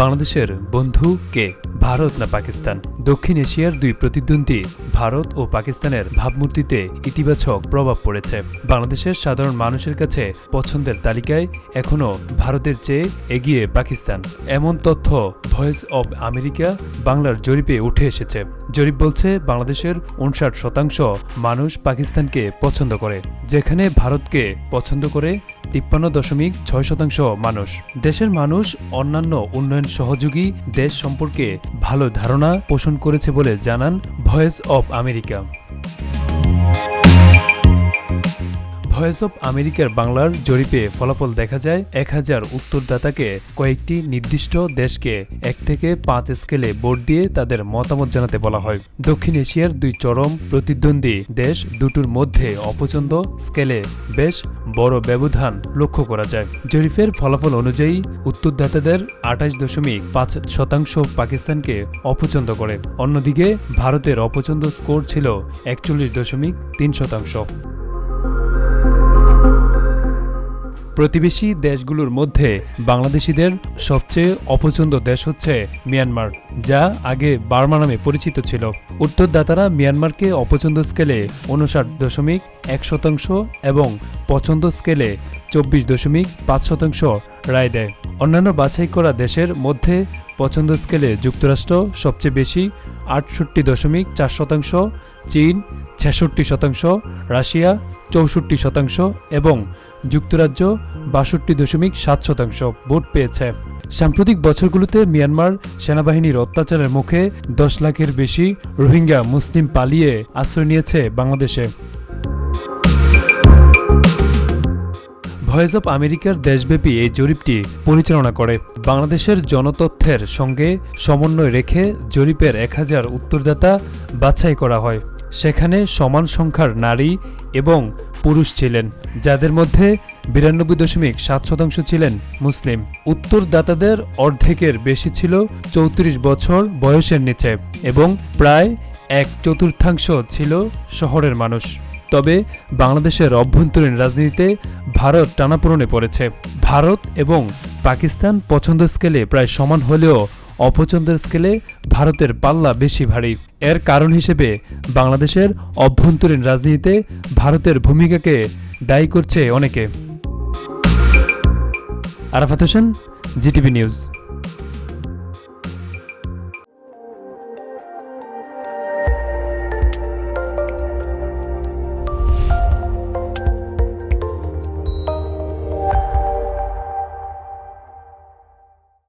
বাংলাদেশের বন্ধু কে? ভারত না পাকিস্তান? দক্ষিণ এশিয়ার দুই প্রতিদ্বন্দ্বী, ভারত ও পাকিস্তানের ভাবমূর্তিতে ইতিবাচক প্রভাব পড়েছে। বাংলাদেশের সাধারণ মানুষের কাছে পছন্দের তালিকায় এখনও ভারতের চেয়ে এগিয়ে পাকিস্তান। এমন তথ্য ভয়েস অব আমেরিকা বাংলার জরিপে উঠে এসেছে। জরিপ বলছে, বাংলাদেশের উনষাট শতাংশ মানুষ পাকিস্তানকে পছন্দ করে, যেখানে ভারতকে পছন্দ করে তিপ্পান্ন দশমিক ছয় শতাংশ মানুষ। দেশের মানুষ অন্যান্য উন্নয়ন সহযোগী দেশ সম্পর্কে ভালো ধারণা পোষণ করেছে বলে জানান voice of America. Voice of আমেরিকার বাংলার জরিপে ফলাফল দেখা যায় এক হাজার উত্তরদাতাকে কয়েকটি নির্দিষ্ট দেশকে এক থেকে পাঁচ স্কেলে ভোট দিয়ে তাদের মতামত জানাতে বলা হয়। দক্ষিণ এশিয়ার দুই চরম প্রতিদ্বন্দ্বী দেশ দুটোর মধ্যে অপছন্দ স্কেলে বেশ বড় ব্যবধান লক্ষ্য করা যায়। জরিপের ফলাফল অনুযায়ী উত্তরদাতাদের আঠাশ দশমিক পাঁচ শতাংশ পাকিস্তানকে অপছন্দ করে। অন্যদিকে ভারতের অপছন্দ স্কোর ছিল একচল্লিশ দশমিক তিন শতাংশ। প্রতিবেশী দেশগুলোর মধ্যে বাংলাদেশিদের সবচেয়ে অপছন্দ দেশ হচ্ছে মিয়ানমার, যা আগে বার্মা নামে পরিচিত ছিল। উত্তরদাতারা মিয়ানমারকে অপছন্দ স্কেলে উনষাট দশমিক এক শতাংশ এবং পছন্দ স্কেলে চব্বিশ দশমিক পাঁচ শতাংশ রায় দেয়। অন্যান্য বাছাই করা দেশের মধ্যে পছন্দ স্কেলে যুক্তরাষ্ট্র সবচেয়ে বেশি আটষট্টি দশমিক চার শতাংশ, চীন ছেষট্টি শতাংশ, রাশিয়া চৌষট্টি শতাংশ এবং যুক্তরাজ্য বাষট্টি দশমিক সাত শতাংশ ভোট পেয়েছে। সাম্প্রতিক বছরগুলোতে মিয়ানমার সেনাবাহিনীর অত্যাচারের মুখে দশ লাখের বেশি রোহিঙ্গা মুসলিম পালিয়ে আশ্রয় নিয়েছে বাংলাদেশে। ভয়েস অব আমেরিকার দেশব্যাপী এই জরিপটি পরিচালনা করে। বাংলাদেশের জনতথ্যের সঙ্গে সমন্বয় রেখে জরিপের এক হাজার উত্তরদাতা বাছাই করা হয়। সেখানে সমান সংখ্যার নারী এবং পুরুষ ছিলেন, যাদের মধ্যে বিরানব্বই দশমিক সাত শতাংশ ছিলেন মুসলিম। উত্তরদাতাদের অর্ধেকের বেশি ছিল চৌত্রিশ বছর বয়সের নিচে এবং প্রায় এক চতুর্থাংশ ছিল শহরের মানুষ। তবে বাংলাদেশের অভ্যন্তরীণ রাজনীতিতে ভারত টানাপোড়নে পড়েছে। ভারত এবং পাকিস্তান পছন্দ স্কেলে প্রায় সমান হলেও অপছন্দের স্কেলে ভারতের পাল্লা বেশি ভারী। এর কারণ হিসেবে বাংলাদেশের অভ্যন্তরীণ রাজনীতিতে ভারতের ভূমিকাকে দায়ী করছে অনেকে। Arafat Hossain, GTV news.